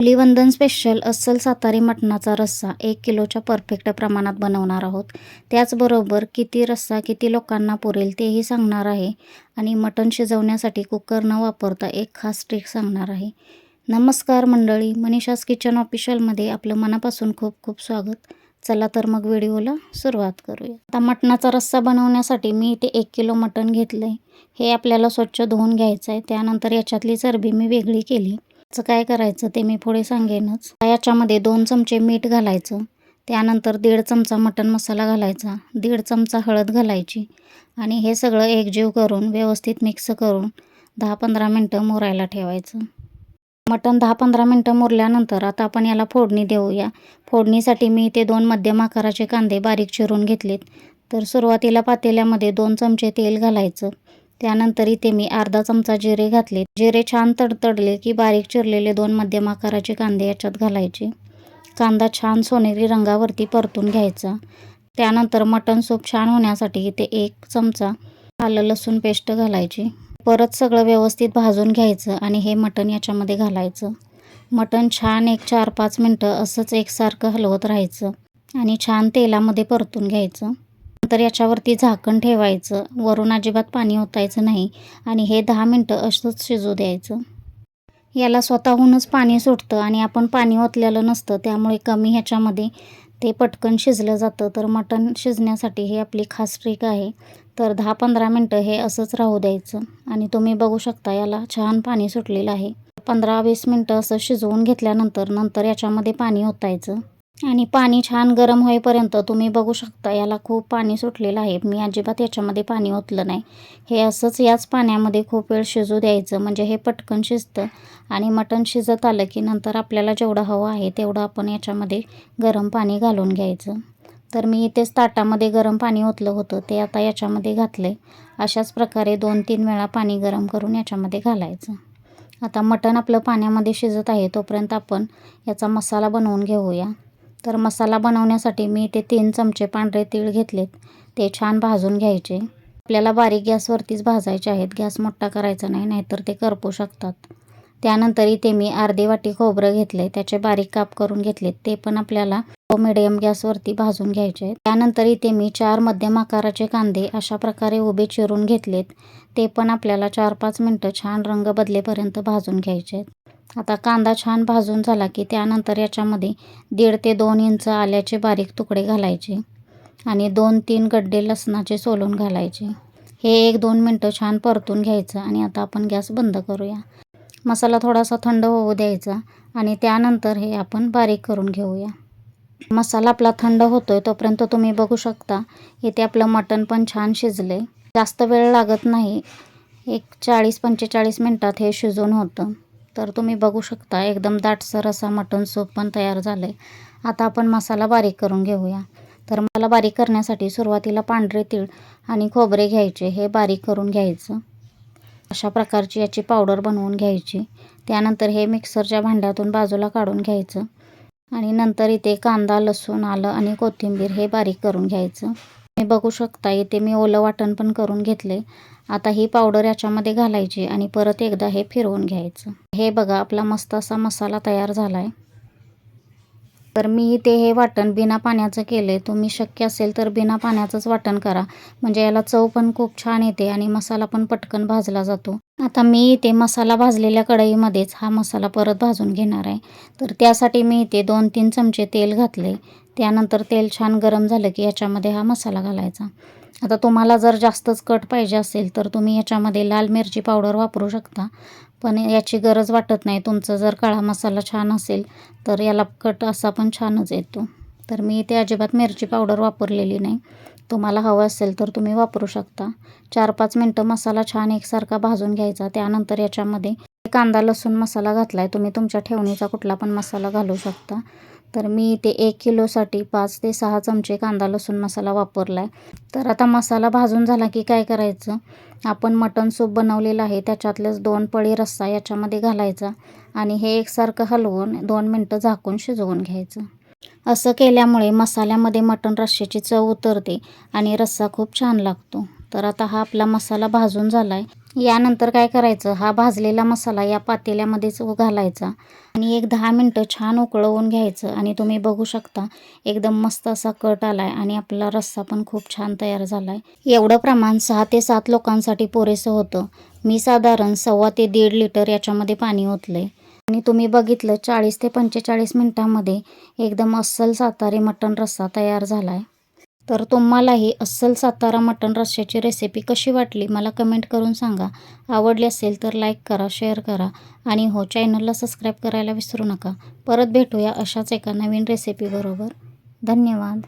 Dhulivandan special अस्सल सातारी मटणाचा रस्सा एक किलोच्या परफेक्ट प्रमाणात बनवणार आहोत. त्याचबरोबर किती रस्सा किती लोकांना पुरेल तेही सांगणार आहे. आणि मटण शिजवण्यासाठी कुकर न वापरता एक खास ट्रिक सांगणार आहे. नमस्कार मंडळी मनीषास किचन ऑफिशियलमध्ये आपलं मनापासून खूप खूप स्वागत. चला तर मग व्हिडिओला सुरुवात करूया. आता मटणाचा रस्सा बनवण्यासाठी मी इथे एक किलो मटण घेतलं आहे हे आपल्याला स्वच्छ धुवून घ्यायचं आहे त्यानंतर याच्यातली चरबी मी वेगळी केली. काय करायचं ते मी पुढे सांगेनच. याच्यामध्ये दोन चमचे मीठ घालायचं. त्यानंतर दीड चमचा मटण मसाला घालायचा. दीड चमचा हळद घालायची. आणि हे सगळं एकजीव करून व्यवस्थित मिक्स करून दहा पंधरा मिनटं मुरायला ठेवायचं. मटण दहा पंधरा मिनटं मुरल्यानंतर आता आपण याला फोडणी देऊया. फोडणीसाठी मी इथे दोन मध्यम आकाराचे कांदे बारीक चिरून घेतलेत. तर सुरुवातीला पातेल्यामध्ये दोन चमचे तेल घालायचं. त्यानंतर इथे मी अर्धा चमचा जिरे घातले. जिरे छान तडतडले की बारीक चिरलेले दोन मध्यम आकाराचे कांदे याच्यात घालायचे. कांदा छान सोनेरी रंगावरती परतून घ्यायचा. त्यानंतर मटण सूप छान होण्यासाठी इथे एक चमचा आलं लसूण पेस्ट घालायची. परत सगळं व्यवस्थित भाजून घ्यायचं आणि हे मटण याच्यामध्ये घालायचं. मटण छान एक चार पाच मिनटं असंच एकसारखं हलवत राहायचं आणि छान तेलामध्ये परतून घ्यायचं. नंतर याच्यावरती झाकण ठेवायचं. वरून अजिबात पाणी ओतायचं नाही आणि हे दहा मिनटं असंच शिजू द्यायचं. याला स्वतःहूनच पाणी सुटतं आणि आपण पाणी ओतलेलं नसतं त्यामुळे कमी ह्याच्यामध्ये ते पटकन शिजलं जातं. तर मटण शिजण्यासाठी ही आपली खास ट्रिक आहे. तर दहा पंधरा मिनटं हे असंच राहू द्यायचं. आणि तुम्ही बघू शकता याला छान पाणी सुटलेलं आहे. पंधरा वीस मिनटं असं शिजवून घेतल्यानंतर नंतर याच्यामध्ये पाणी ओतायचं. आणि पाणी छान गरम होईपर्यंत तुम्ही बघू शकता याला खूप पाणी सुटलेलं आहे. मी अजिबात याच्यामध्ये पाणी ओतलं नाही. हे असंच याच पाण्यामध्ये खूप वेळ शिजू द्यायचं. म्हणजे हे पटकन शिजतं आणि मटण शिजत आलं की नंतर आपल्याला जेवढं हवं आहे तेवढं आपण याच्यामध्ये गरम पाणी घालून घ्यायचं. तर मी इथेच ताटामध्ये गरम पाणी ओतलं होतं. ते आता याच्यामध्ये घातलं आहे अशाच प्रकारे दोन तीन वेळा पाणी गरम करून याच्यामध्ये घालायचं. आता मटण आपलं पाण्यामध्ये शिजत आहे तोपर्यंत आपण याचा मसाला बनवून घेऊया. तर मसाला बनवण्यासाठी मी इथे तीन चमचे पांढरे तीळ घेतलेत. ते छान भाजून घ्यायचे. आपल्याला बारीक गॅसवरतीच भाजायचे आहेत. गॅस मोठा करायचा नाही नाहीतर ते करपू शकतात. त्यानंतर इथे मी अर्धी वाटी खोबरं घेतले त्याचे बारीक काप करून घेतलेत. ते पण आपल्याला मिडियम गॅसवरती भाजून घ्यायचे त्यानंतर इथे मी चार मध्यम आकाराचे कांदे अशा प्रकारे उभे चिरून घेतलेत. ते पण आपल्याला चार पाच मिनटं छान रंग बदलेपर्यंत भाजून घ्यायचे आता कांदा छान भाजून झाला की त्यानंतर याच्यामध्ये दीड ते दोन इंच आल्याचे बारीक तुकडे घालायचे आणि दोन तीन गड्डे लसणाचे सोलून घालायचे. हे एक दोन मिनटं छान परतून घ्यायचं आणि आता आपण गॅस बंद करूया. मसाला थोडासा थंड होऊ द्यायचा आणि त्यानंतर हे आपण बारीक करून घेऊया. मसाला आपला थंड होतो आहे तोपर्यंत तुम्ही बघू शकता इथे आपलं मटण पण छान शिजले जास्त वेळ लागत नाही. एक चाळीस पंचेचाळीस मिनटात हे शिजून होतं. तर तुम्ही बघू शकता एकदम दाटसर असा मटण सूप पण तयार झालं आहे आता आपण मसाला बारीक करून घेऊया. तर मला बारीक करण्यासाठी सुरुवातीला पांढरे तीळ आणि खोबरे घ्यायचे हे बारीक करून घ्यायचं. अशा प्रकारची याची पावडर बनवून घ्यायची. त्यानंतर हे मिक्सरच्या भांड्यातून बाजूला काढून घ्यायचं. आणि नंतर इथे कांदा लसूण आलं आणि कोथिंबीर हे बारीक करून घ्यायचं. मी बघू शकता इथे मी ओलं वाटण पण करून घेतले आता ही पावडर याच्यामध्ये घालायची आणि परत एकदा हे फिरवून घ्यायचं. हे बघा आपला मस्त असा मसाला तयार झाला आहे तर मी इथे हे वाटण बिना पाण्याचं केलं आहे तुम्ही शक्य असेल तर बिना पाण्याचंच वाटण करा. म्हणजे याला चव पण खूप छान येते आणि मसाला पण पटकन भाजला जातो. आता मी इथे मसाला भाजलेल्या कढईमध्येच हा मसाला परत भाजून घेणार आहे. तर त्यासाठी मी इथे दोन तीन चमचे तेल घातले त्यानंतर तेल छान गरम झालं की याच्यामध्ये हा मसाला घालायचा. आता तुम्हाला जर जास्तच कट पाहिजे असेल तर तुम्ही याच्यामध्ये लाल मिरची पावडर वापरू शकता. पण याची गरज वाटत नाही. तुमचं जर काळा मसाला छान असेल तर याला कट असा पण छानच येतो. तर मी इथे अजिबात मिरची पावडर वापरलेली नाही. तुम्हाला हवं असेल तर तुम्ही वापरू शकता. चार पाच मिनटं मसाला छान एकसारखा भाजून घ्यायचा. त्यानंतर याच्यामध्ये कांदा लसूण मसाला घातला आहे तुम्ही तुमच्या ठेवणीचा कुठला पण मसाला घालू शकता. तर मी इथे एक किलोसाठी पाच ते सहा चमचे कांदा लसूण मसाला वापरला आहे तर आता मसाला भाजून झाला की काय करायचं? आपण मटण सूप बनवलेलं आहे त्याच्यातलंच दोन पळी रस्सा याच्यामध्ये घालायचा आणि हे एकसारखं हलवून दोन मिनटं झाकून शिजवून घ्यायचं. असं केल्यामुळे मसाल्यामध्ये मटण रश्श्याची चव उतरते आणि रस्सा खूप छान लागतो. तर आता हा आपला मसाला भाजून झाला आहे यानंतर काय करायचं? हा भाजलेला मसाला या पातेल्यामध्येच घालायचा आणि एक दहा मिनटं छान उकळवून घ्यायचं आणि तुम्ही बघू शकता एकदम मस्त असा कट आला आहे आणि आपला रस्सा पण खूप छान तयार झाला आहे एवढं प्रमाण सहा ते सात लोकांसाठी पुरेसं होतं. मी साधारण सव्वा ते दीड लिटर याच्यामध्ये पाणी ओतलं आणि तुम्ही बघितलं चाळीस ते पंचेचाळीस मिनटामध्ये एकदम अस्सल सातारी मटण रस्सा तयार झाला आहे तर तुम्हालाही अस्सल सातारा मटण रस्स्याची रेसिपी कशी वाटली मला कमेंट करून सांगा. आवडली असेल तर लाईक करा शेअर करा आणि हो चॅनलला सबस्क्राईब करायला विसरू नका. परत भेटूया अशाच एका नवीन रेसिपीबरोबर धन्यवाद.